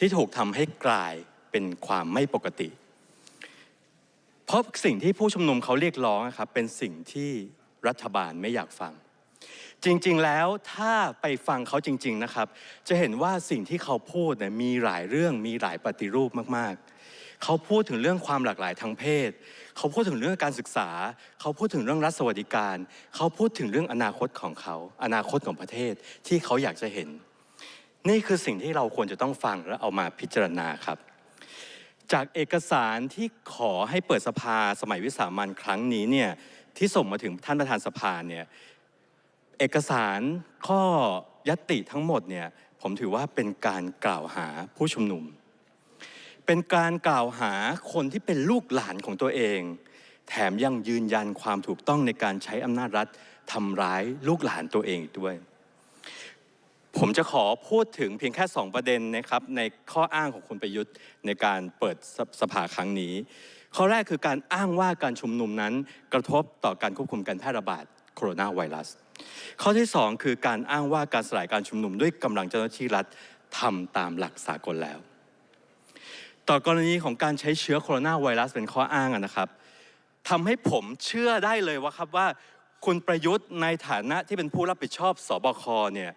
ที่ถูกทำให้กลายเป็นความไม่ปกติ เพราะสิ่งที่ผู้ชุมนุมเขาเรียกร้องครับเป็นสิ่งที่รัฐบาลไม่อยากฟัง จริงๆแล้วถ้าไปฟังเขาจริง ๆนะครับ จะเห็นว่าสิ่งที่เขาพูดเนี่ยมีหลายเรื่องมีหลายปฏิรูปมากๆ เขาพูดถึงเรื่องความหลากหลายทางเพศ เขาพูดถึงเรื่องการศึกษา เขาพูดถึงเรื่องรัฐสวัสดิการ เขาพูดถึงเรื่องอนาคตของเขา อนาคตของประเทศที่เขาอยากจะเห็น นี่คือสิ่งที่เราควรจะต้องฟังและเอามาพิจารณาครับ จากเอกสารที่ขอให้เปิดสภาสมัยวิสามันครั้งนี้เนี่ยที่ส่งมาถึงท่านประธานสภาเนี่ยเอกสารข้อยตติทั้งหมดเนี่ยผมถือว่าเป็นการกล่าวหาผู้ชุมนุม เป็นการกล่าวหาคนที่เป็นลูกหลานของตัวเอง แถมยังยืนยันความถูกต้องในการใช้อำนาจรัฐทำร้ายลูกหลานตัวเองด้วย ผมจะขอพูดถึงเพียงแค่ 2 ประเด็นนะครับในข้ออ้างของคุณประยุทธ์ในการเปิดสสภาครั้งนี้ ข้อแรกคือการอ้างว่าการชุมนุมนั้นกระทบต่อการควบคุมการแพร่ระบาดโคโรนาไวรัส ข้อที่ 2 คือการอ้างว่าการสลายการชุมนุมด้วยกำลังเจ้าหน้าที่รัฐทำตามหลักสากลแล้ว ต่อกรณีของการใช้เชื้อโคโรนาไวรัสเป็นข้ออ้างนะครับทำให้ผมเชื่อได้เลยว่าครับว่าคุณประยุทธ์ในฐานะที่เป็นผู้รับผิดชอบสบคเนี่ย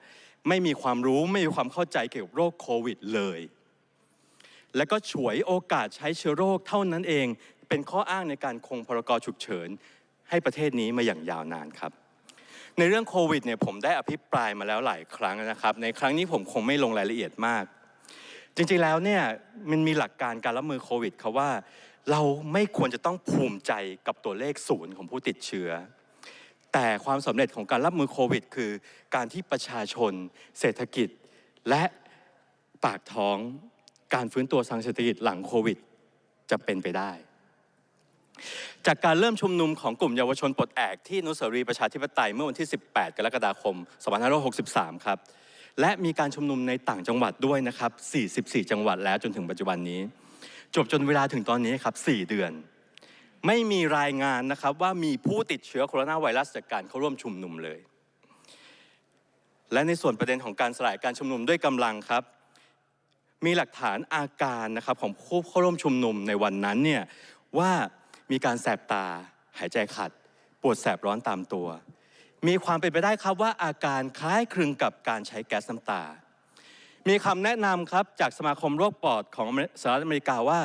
ไม่มีความรู้ไม่มีความเข้าใจเกี่ยวกับโรคโควิดเลย และก็ฉวยโอกาสใช้เชื้อโรคเท่านั้นเอง เป็นข้ออ้างในการคงพรกฉุกเฉิน ให้ประเทศนี้มาอย่างยาวนานครับ ในเรื่องโควิดเนี่ยผมได้อภิปรายมาแล้วหลายครั้งนะครับ ในครั้งนี้ผมคงไม่ลงรายละเอียดมาก จริงๆแล้วเนี่ยมันมีหลักการการรับมือโควิดครับว่า เราไม่ควรจะต้องภูมิใจกับตัวเลขศูนย์ของผู้ติดเชื้อ แต่ความสำเร็จของการรับมือโควิด คือการที่ประชาชน เศรษฐกิจ และปากท้องการฟื้นตัวทางเศรษฐกิจหลังโควิด จะเป็นไปได้ จากการเริ่มชุมนุมของกลุ่มเยาวชนปลดแอกที่นุสรีประชาธิปไตยเมื่อวันที่ 18 กรกฎาคม 2563 ครับ และมีการชุมนุมในต่างจังหวัดด้วยนะครับ 44 จังหวัดแล้วจนถึงปัจจุบันนี้ จบจนเวลาถึงตอนนี้ครับ 4 เดือน ไม่มีรายงานนะครับว่ามีผู้ติดเชื้อโคโรนาไวรัสจากการเข้าร่วมชุมนุมเลย และในส่วนประเด็นของการสลายการชุมนุมด้วยกำลังครับ มีหลักฐานอาการนะครับของผู้เข้าร่วมชุมนุมในวันนั้นเนี่ยว่ามีการแสบตา หายใจขัด ปวดแสบร้อนตามตัว มีความเป็นไปได้ครับว่าอาการคล้ายคลึงกับการใช้แก๊สน้ำตา มีคำแนะนำครับจากสมาคมโรคปอดของสหรัฐอเมริกาว่า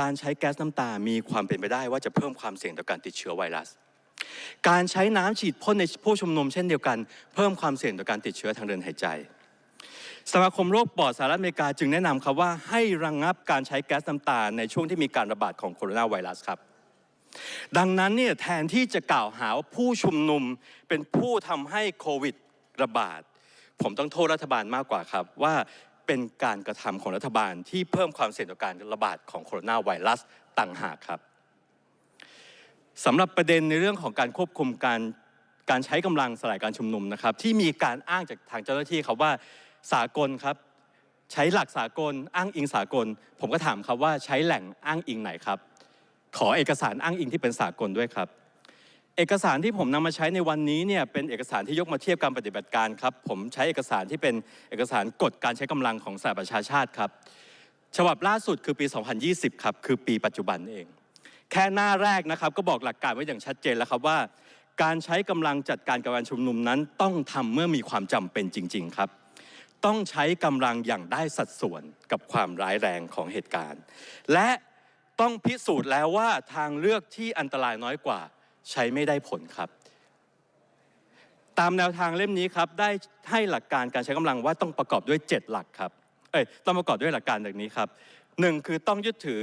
การใช้แก๊สน้ำตา มีความเป็นไปได้ว่าจะเพิ่มความเสี่ยงต่อการติดเชื้อไวรัส การใช้น้ำฉีดพ่นในผู้ชุมนุมเช่นเดียวกัน เพิ่มความเสี่ยงต่อการติดเชื้อทางเดินหายใจ สมาคมโรคปอดสหรัฐอเมริกาจึงแนะนำครับว่าให้ระงงับการใช้แก๊สน้ำตาในช่วงที่มีการระบาดของโคโรนาไวรัสครับดังนั้นเนี่ยแทนที่จะกล่าวหาว่าผู้ชุมนุมเป็นผู้ทำให้โควิดระบาด ผมต้องโทษรัฐบาลมากกว่าครับ ว่าเป็นการกระทำของรัฐบาลที่เพิ่มความเสี่ยงต่อการระบาดของโคโรนาไวรัสต่างหากครับสำหรับประเด็นในเรื่องของการควบคุมการการใช้กำลังสลายการชุมนุมนะครับ ที่มีการอ้างจากทางเจ้าหน้าที่ครับว่าสากลครับ ใช้หลักสากล อ้างอิงสากล ผมก็ถามครับว่าใช้แหล่งอ้างอิงไหนครับ ขอเอกสารอ้างอิงที่เป็นสากลด้วยครับ เอกสารที่ผมนำมาใช้ในวันนี้เนี่ยเป็นเอกสารที่ยกมาเทียบการปฏิบัติการครับ ผมใช้เอกสารที่เป็นเอกสารกฎการใช้กำลังของสหประชาชาติครับ ฉบับล่าสุดคือปี 2020 ครับ คือปีปัจจุบันเอง แค่หน้าแรกนะครับ ก็บอกหลักการไว้อย่างชัดเจนแล้วครับว่า การใช้กำลังจัดการกับการชุมนุมนั้น ต้องทำเมื่อมีความจำเป็นจริง ๆ ครับ ต้องใช้กำลังอย่างได้สัดส่วนกับความร้ายแรงของเหตุการณ์ และต้องพิสูจน์แล้วว่าทางเลือกที่อันตรายน้อยกว่า ใช้ไม่ได้ผลครับ ตามแนวทางเล่มนี้ครับได้ให้หลักการการใช้กำลังว่าต้องประกอบด้วย 7 หลักครับเอ้ยต้องประกอบด้วยหลักการดังนี้ครับหนึ่งคือต้องยึดถือ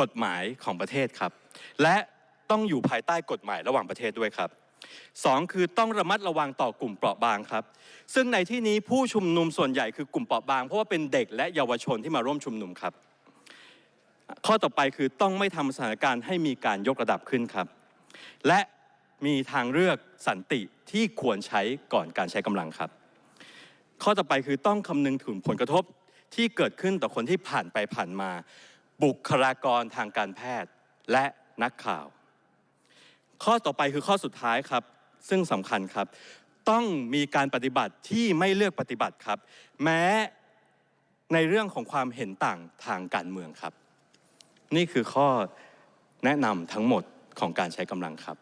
กฎหมายของประเทศครับ และต้องอยู่ภายใต้กฎหมายระหว่างประเทศด้วยครับสองคือต้องระมัดระวังต่อกลุ่มเปราะบางครับ ซึ่งในที่นี้ผู้ชุมนุมส่วนใหญ่คือกลุ่มเปราะบาง เพราะว่าเป็นเด็กและเยาวชนที่มาร่วมชุมนุมครับ ข้อต่อไปคือต้องไม่ทำสถานการณ์ให้มีการยกระดับขึ้นครับ และมีทางเลือกสันติที่ควรใช้ก่อนการใช้กำลังครับ ข้อต่อไปคือต้องคำนึงถึงผลกระทบที่เกิดขึ้นต่อคนที่ผ่านไปผ่านมา บุคลากรทางการแพทย์และนักข่าว ข้อต่อไปคือข้อสุดท้ายครับ ซึ่งสำคัญครับ ต้องมีการปฏิบัติที่ไม่เลือกปฏิบัติครับ แม้ในเรื่องของความเห็นต่างทางการเมืองครับ นี่คือข้อแนะนำทั้งหมด ของการใช้กำลังครับ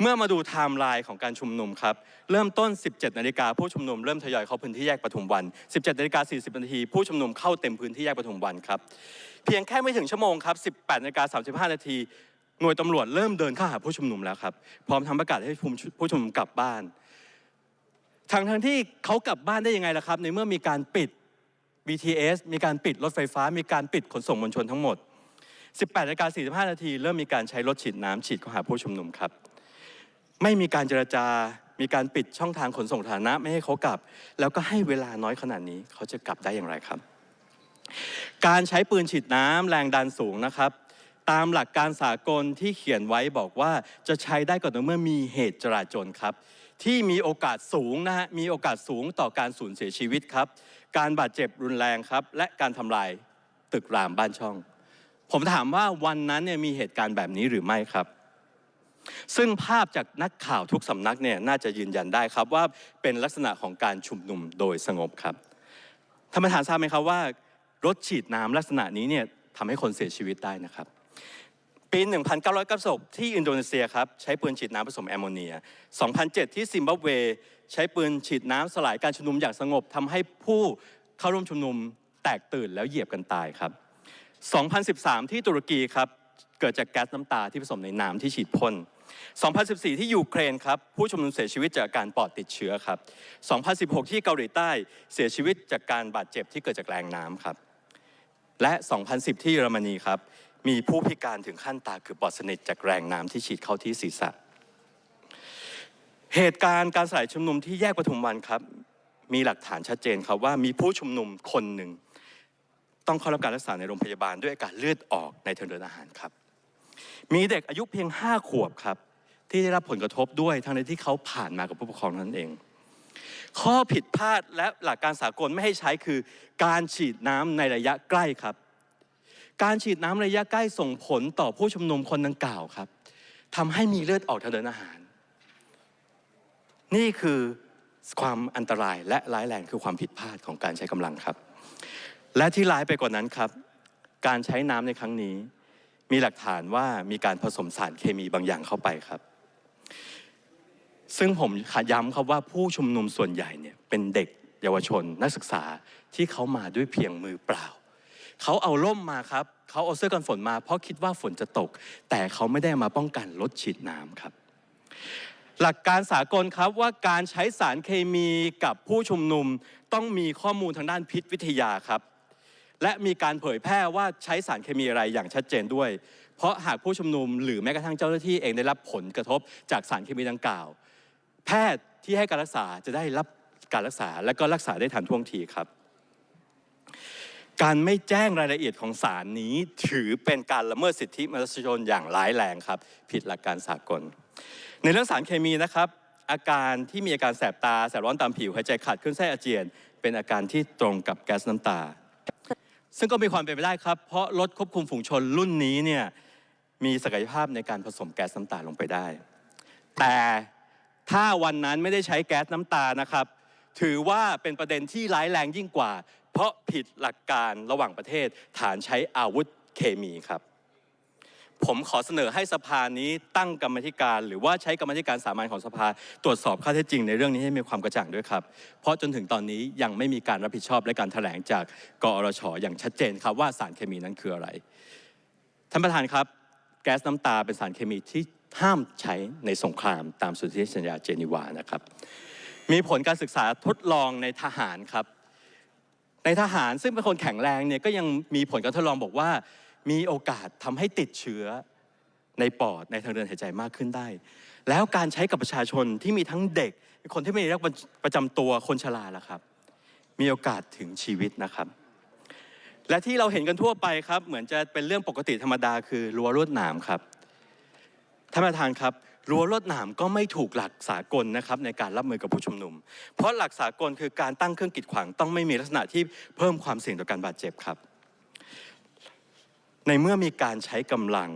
เมื่อมาดูไทม์ไลน์ของการชุมนุมครับ เริ่มต้น 17 นาฬิกาผู้ชุมนุมเริ่มทยอยเข้าพื้นที่แยกปทุมวัน 17 นาฬิกา 40 นาทีผู้ชุมนุมเข้าเต็มพื้นที่แยกปทุมวันครับ เพียงแค่ไม่ถึงชั่วโมงครับ 18 นาฬิกา 35 นาทีหน่วยตำรวจเริ่มเดินเข้าหาผู้ชุมนุมแล้วครับ พร้อมทำประกาศให้ผู้ชุมนุมกลับบ้านทางทางที่เขากลับบ้านได้ยังไงล่ะครับ ในเมื่อมีการปิด BTS มีการปิดรถไฟฟ้า มีการปิดขนส่งมวลชนทั้งหมด 18นาฬิกา45 นาที เริ่มมีการใช้รถฉีดน้ำฉีดเข้าหาผู้ชุมนุมครับ ไม่มีการเจรจา มีการปิดช่องทางขนส่งสาธารณะไม่ให้เขากลับ แล้วก็ให้เวลาน้อยขนาดนี้เขาจะกลับได้อย่างไรครับ การใช้ปืนฉีดน้ำแรงดันสูงนะครับตามหลักการสากลที่เขียนไว้บอกว่าจะใช้ได้ก็ต่อเมื่อมีเหตุจราจนครับ ที่มีโอกาสสูงนะฮะมีโอกาสสูงต่อการสูญเสียชีวิตครับ การบาดเจ็บรุนแรงครับ และการทำลายตึกรามบ้านช่อง ผมถามว่าวันนั้นเนี่ยมีเหตุการณ์แบบนี้หรือไม่ครับ ซึ่งภาพจากนักข่าวทุกสำนักเนี่ยน่าจะยืนยันได้ครับว่าเป็นลักษณะของการชุมนุมโดยสงบครับท่านประธานทราบไหมครับว่ารถฉีดน้ำลักษณะนี้เนี่ยทำให้คนเสียชีวิตได้นะครับ ปี 1990ที่อินโดนีเซียครับใช้ปืนฉีดน้ำผสมแอมโมเนีย 2007 ที่ซิมบับเว ใช้ปืนฉีดน้ำสลายการชุมนุมอย่างสงบทำให้ผู้เข้าร่วมชุมนุมแตกตื่นแล้วเหยียบกันตายครับ 2013 ที่ตุรกีครับเกิดจากแก๊สน้ำตาที่ผสมในน้ำที่ฉีดพ่น 2014 ที่ยูเครนครับผู้ชุมนุมเสียชีวิตจากอาการปอดติดเชื้อครับ 2016 ที่เกาหลีใต้เสียชีวิตจากการบาดเจ็บที่เกิดจากแรงน้ำครับ และ 2010 ที่เยอรมนีครับมีผู้พิการถึงขั้นตาคือบอดสนิทจากแรงน้ำที่ฉีดเข้าที่ศีรษะ เหตุการณ์การสลายชุมนุมที่แยกปทุมวันครับมีหลักฐานชัดเจนครับว่ามีผู้ชุมนุมคนหนึ่ง ต้องเข้ารับการรักษาในโรงพยาบาลด้วยอาการเลือดออกในทางเดินอาหารครับ มีเด็กอายุเพียง 5 ขวบครับ ที่ได้รับผลกระทบด้วยทั้งในที่เขาผ่านมากับผู้ปกครองนั่นเอง ข้อผิดพลาดและหลักการสากลไม่ให้ใช้คือ การฉีดน้ำในระยะใกล้ครับ การฉีดน้ำระยะใกล้ส่งผลต่อผู้ชุมนุมคนดังกล่าวครับทำให้มีเลือดออกทางเดินอาหาร นี่คือความอันตรายและร้ายแรงคือความผิดพลาดของการใช้กำลังครับ และที่ร้ายไปกว่านั้นครับ การใช้น้ำในครั้งนี้ มีหลักฐานว่ามีการผสมสารเคมีบางอย่างเข้าไปครับ ซึ่งผมขย้ำครับว่าผู้ชุมนุมส่วนใหญ่เนี่ยเป็นเด็กเยาวชนนักศึกษาที่เขามาด้วยเพียงมือเปล่า เขาเอาร่มมาครับ เขาเอาเสื้อกันฝนมา เพราะคิดว่าฝนจะตก แต่เขาไม่ได้มาป้องกันรถฉีดน้ำครับ หลักการสากลครับว่าการใช้สารเคมีกับผู้ชุมนุมต้องมีข้อมูลทางด้านพิษวิทยาครับ และมีการเผยแพร่ว่าใช้สารเคมีอะไรอย่างชัดเจนด้วย เพราะหากผู้ชุมนุมหรือแม้กระทั่งเจ้าหน้าที่เองได้รับผลกระทบจากสารเคมีดังกล่าว แพทย์ที่ให้การรักษาจะได้รับการรักษาและก็รักษาได้ทันท่วงทีครับ การไม่แจ้งรายละเอียดของสารนี้ถือเป็นการละเมิดสิทธิมนุษยชนอย่างร้ายแรงครับ ผิดหลักการสากล ในเรื่องสารเคมีนะครับอาการที่มีอาการแสบตา แสบร้อนตามผิวหายใจขัดขึ้นไส้อาเจียน เป็นอาการที่ตรงกับแก๊สน้ำตา ซึ่งก็มีความเป็นไปได้ครับ เพราะรถควบคุมฝูงชนรุ่นนี้เนี่ยมีศักยภาพในการผสมแก๊สน้ำตาลงไปได้ แต่ถ้าวันนั้นไม่ได้ใช้แก๊สน้ำตานะครับ ถือว่าเป็นประเด็นที่ร้ายแรงยิ่งกว่า เพราะผิดหลักการระหว่างประเทศฐานใช้อาวุธเคมีครับ ผมขอเสนอให้สภานี้ตั้งกรรมธิการ หรือว่าใช้กรรมธิการสามัญของสภา ตรวจสอบข้อเท็จจริงในเรื่องนี้ให้มีความกระจ่างด้วยครับ เพราะจนถึงตอนนี้ยังไม่มีการรับผิดชอบและการแถลงจากกอรชออย่างชัดเจนครับว่าสารเคมีนั้นคืออะไรท่านประธานครับ แก๊สน้ำตาเป็นสารเคมีที่ห้ามใช้ในสงครามตามสนธิสัญญาเจนีวานะครับ มีผลการศึกษาทดลองในทหารครับ ในทหารซึ่งเป็นคนแข็งแรงเนี่ยก็ยังมีผลการทดลองบอกว่า มีโอกาสทำให้ติดเชื้อในปอดในทางเดินหายใจมากขึ้นได้ แล้วการใช้กับประชาชนที่มีทั้งเด็ก คนที่ไม่มีโรคประจำตัวคนชราล่ะครับ มีโอกาสถึงชีวิตนะครับ และที่เราเห็นกันทั่วไปครับ เหมือนจะเป็นเรื่องปกติธรรมดาคือรั้วลวดหนามครับท่านประธานครับรั้วลวดหนามก็ไม่ถูกหลักสากลนะครับในการรับมือกับผู้ชุมนุม เพราะหลักสากลคือการตั้งเครื่องกีดขวางต้องไม่มีลักษณะที่เพิ่มความเสี่ยงต่อการบาดเจ็บครับ ในเมื่อมีการใช้กำลัง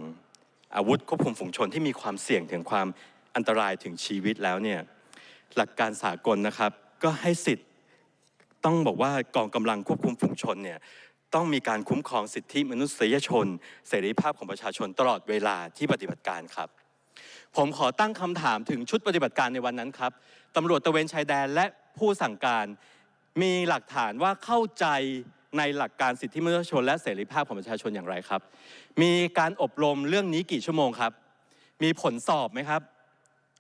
อาวุธควบคุมฝูงชนที่มีความเสี่ยงถึงความอันตรายถึงชีวิตแล้วเนี่ยหลักการสากลนะครับ ก็ให้สิทธิ์ต้องบอกว่ากองกำลังควบคุมฝูงชนเนี่ยต้องมีการคุ้มครองสิทธิมนุษยชน เสรีภาพของประชาชนตลอดเวลาที่ปฏิบัติการครับ ผมขอตั้งคำถามถึงชุดปฏิบัติการในวันนั้นครับตำรวจตะเวนชายแดนและผู้สั่งการมีหลักฐานว่าเข้าใจ ในหลักการสิทธิมนุษยชน และเสรีภาพของประชาชนอย่างไรครับ มีการอบรมเรื่องนี้กี่ชั่วโมงครับ มีผลสอบไหมครับ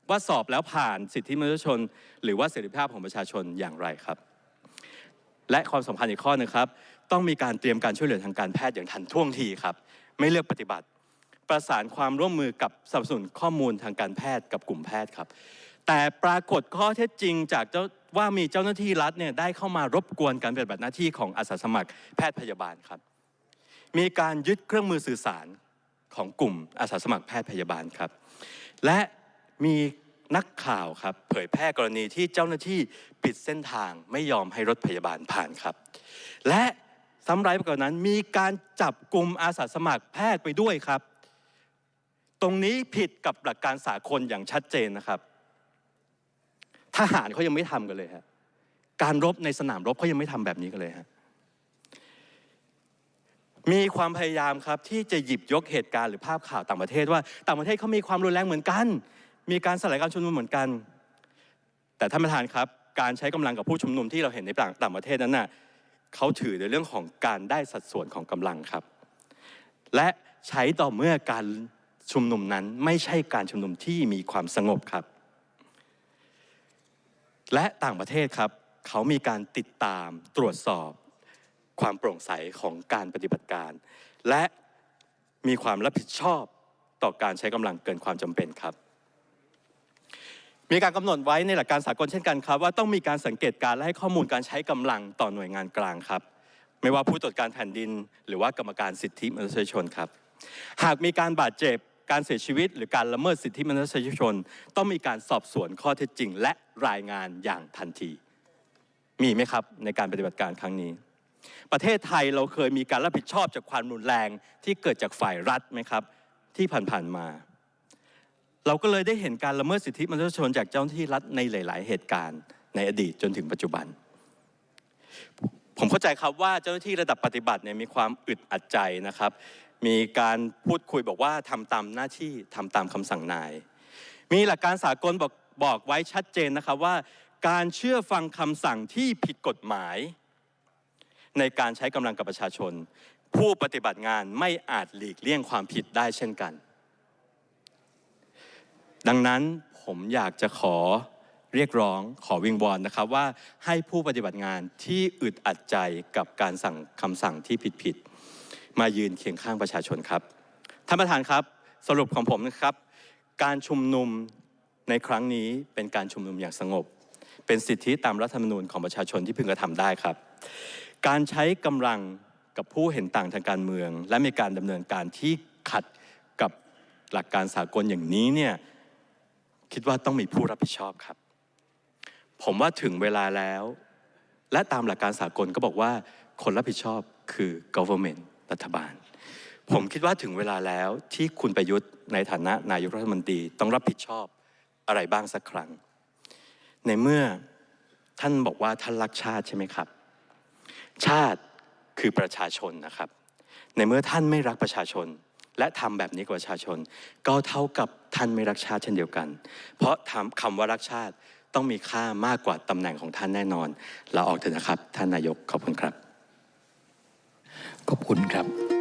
ว่าสอบแล้วผ่านสิทธิมนุษยชน หรือว่าเสรีภาพของประชาชนอย่างไรครับ และความสำคัญอีกข้อหนึงครับ ต้องมีการเตรียมการช่วยเหลือทางการแพทย์อย่างทันท่วงทีครับ ไม่เลือกปฏิบัติ ประสานความร่วมมือกับสนับสนุนข้อมูลทางการแพทย์กับกลุ่มแพทย์ครับ แต่ปรากฏข้อเท็จจริงจากเจ้า ว่ามีเจ้าหน้าที่รัฐเนี่ยได้เข้ามารบกวนการปฏิบัติหน้าที่ของอาสาสมัครแพทย์พยาบาลครับ มีการยึดเครื่องมือสื่อสารของกลุ่มอาสาสมัครแพทย์พยาบาลครับ และมีนักข่าวครับเผยแพร่กรณีที่เจ้าหน้าที่ปิดเส้นทางไม่ยอมให้รถพยาบาลผ่านครับ และซ้ำร้ายไปกว่านั้นมีการจับกลุ่มอาสาสมัครแพทย์ไปด้วยครับ ตรงนี้ผิดกับหลักการสากลอย่างชัดเจนนะครับ ทหารเขายังไม่ทำกันเลยฮะการรบในสนามรบเขายังไม่ทำแบบนี้กันเลยฮะมีความพยายามครับที่จะหยิบยกเหตุการณ์หรือภาพข่าวต่างประเทศว่าต่างประเทศเขามีความรุนแรงเหมือนกัน มีการสลายการชุมนุมเหมือนกัน แต่ท่านประธานครับ การใช้กำลังกับผู้ชุมนุมที่เราเห็นในต่างประเทศนั้นน่ะเขาถือในเรื่องของการได้สัดส่วนของกำลังครับ และใช้ต่อเมื่อการชุมนุมนั้นไม่ใช่การชุมนุมที่มีความสงบครับ และต่างประเทศครับเขามีการติดตามตรวจสอบความโปร่งใสของการปฏิบัติการ และมีความรับผิดชอบต่อการใช้กำลังเกินความจำเป็นครับ มีการกำหนดไว้ในหลักการสากลเช่นกันครับ ว่าต้องมีการสังเกตการและให้ข้อมูลการใช้กำลังต่อหน่วยงานกลางครับ ไม่ว่าผู้ตรวจการแผ่นดิน หรือว่ากรรมการสิทธิมนุษยชนครับ หากมีการบาดเจ็บ การเสียชีวิตหรือการละเมิดสิทธิมนุษยชน ต้องมีการสอบสวนข้อเท็จจริง และรายงานอย่างทันที มีไหมครับในการปฏิบัติการครั้งนี้ ประเทศไทยเราเคยมีการรับผิดชอบจากความรุนแรงที่เกิดจากฝ่ายรัฐไหมครับ ที่ผ่านๆมา เราก็เลยได้เห็นการละเมิดสิทธิมนุษยชนจากเจ้าหน้าที่รัฐในหลาย ๆ เหตุการณ์ในอดีตจนถึงปัจจุบันผมเข้าใจครับว่าเจ้าหน้าที่ระดับปฏิบัติเนี่ยมีความอึดอัดใจนะครับ มีการพูดคุยบอกว่าทำตามหน้าที่ทำตามคำสั่งนาย มีหลักการสากลบอกบอกไว้ชัดเจนนะครับว่า การเชื่อฟังคำสั่งที่ผิดกฎหมาย ในการใช้กำลังกับประชาชน ผู้ปฏิบัติงานไม่อาจหลีกเลี่ยงความผิดได้เช่นกัน ดังนั้นผมอยากจะขอเรียกร้องขอวิงวอนนะครับว่าให้ผู้ปฏิบัติงานที่อึดอัดใจกับการสั่งคำสั่งที่ผิดๆ มายืนเคียงข้างประชาชนครับท่านประธานครับสรุปของผมนะครับ การชุมนุมในครั้งนี้เป็นการชุมนุมอย่างสงบ เป็นสิทธิตามรัฐธรรมนูญของประชาชนที่พึงกระทำได้ครับ การใช้กำลังกับผู้เห็นต่างทางการเมือง และมีการดำเนินการที่ขัดกับหลักการสากลอย่างนี้เนี่ยคิดว่าต้องมีผู้รับผิดชอบครับ ผมว่าถึงเวลาแล้ว และตามหลักการสากลก็บอกว่าคนรับผิดชอบคือ government รัฐบาล ผมคิดว่าถึงเวลาแล้วที่คุณประยุทธ์ในฐานะนายกรัฐมนตรีต้องรับผิดชอบอะไรบ้างสักครั้ง ในเมื่อท่านบอกว่าท่านรักชาติใช่ไหมครับ ชาติคือประชาชนนะครับ ในเมื่อท่านไม่รักประชาชน และทำแบบนี้กับประชาชน ก็เท่ากับท่านไม่รักชาติเช่นเดียวกัน เพราะทำคำว่ารักชาติต้องมีค่ามากกว่าตำแหน่งของท่านแน่นอนเราออกเถอะนะครับ ท่านนายกขอบคุณครับ ขอบคุณครับ